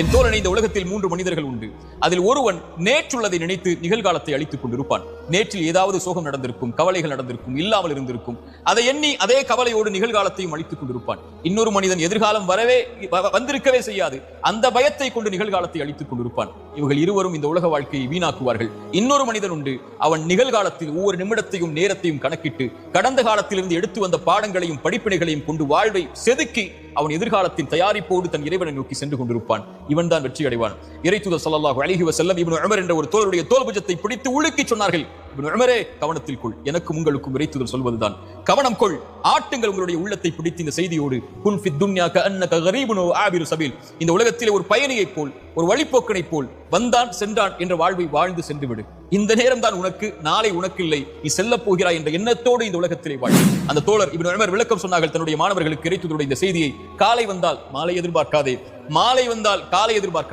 என் தோழனை இந்த உலகத்தில் மூன்று மனிதர்கள் உண்டு. அதில் ஒருவன் நேற்றுள்ளதை நினைத்து நிகழ்காலத்தை அழித்துக் கொண்டிருப்பான். நேற்றில் ஏதாவது சோகம் நடந்திருக்கும் கவலைகள் நடந்திருக்கும் இல்லாமல் இருந்திருக்கும் அதை எண்ணி அதே கவலையோடு நிகழ்காலத்தையும் அழித்துக் கொண்டிருப்பான். இன்னொரு மனிதன் எதிர்காலம் வரவே வந்திருக்கவே செய்யாது. அந்த பயத்தை கொண்டு நிகழ்காலத்தை அழித்துக் கொண்டிருப்பான். இவர்கள் இருவரும் இந்த உலக வாழ்க்கையை வீணாக்குவார்கள். இன்னொரு மனிதன் உண்டு. அவன் நிகழ்காலத்தில் ஒவ்வொரு நிமிடத்தையும் நேரத்தையும் கணக்கிட்டு கடந்த காலத்திலிருந்து எடுத்து வந்த பாடங்களையும் படிப்பினைகளையும் கொண்டு வாழ்வை செதுக்கி அவன் எதிர்காலத்தின் தயாரிப்போடு தன் இறைவனை நோக்கி சென்று கொண்டிருப்பான். இவன் தான் வெற்றி அடைவான் இறைத்துத சல்லாஹு அலைஹி வஸல்லம் இவன் அமர் என்ற ஒரு தோழருடைய தோல் புஜத்தை பிடித்து உழுக்கி சொன்னார்கள். உமரே கவனத்தில் கொள். எனக்கும் உங்களுக்கும் இறைத்துதல் சொல்வதுதான். கவனம் கொள். ஆட்டுங்கள் உங்களுடைய உள்ளத்தை பிடித்து இந்த செய்தியோடு குன் ஃபித் துன்யா ஆபிரு சபீல். இந்த உலகத்திலே ஒரு பயணியைப் போல் ஒரு வழிப்போக்கனைப் போல் வந்தான் சென்றான் என்ற வாழ்வை வாழ்ந்து சென்றுவிடு. இந்த நேரம் தான் உனக்கு நாளை உனக்கு இல்லை நீ செல்ல போகிறாய் என்ற எண்ணத்தோடு இந்த உலகத்திலே வாழ். அந்த தோழர் இவன் உமர் விளக்கம் சொன்னார்கள் தன்னுடைய மாணவர்களுக்கு இறைத்துதலுடைய இந்த செய்தியை காலை வந்தால் மாலை எதிர்பார்க்காதே. மாலை வந்தால் காலை எதிர்பார்க்காதே.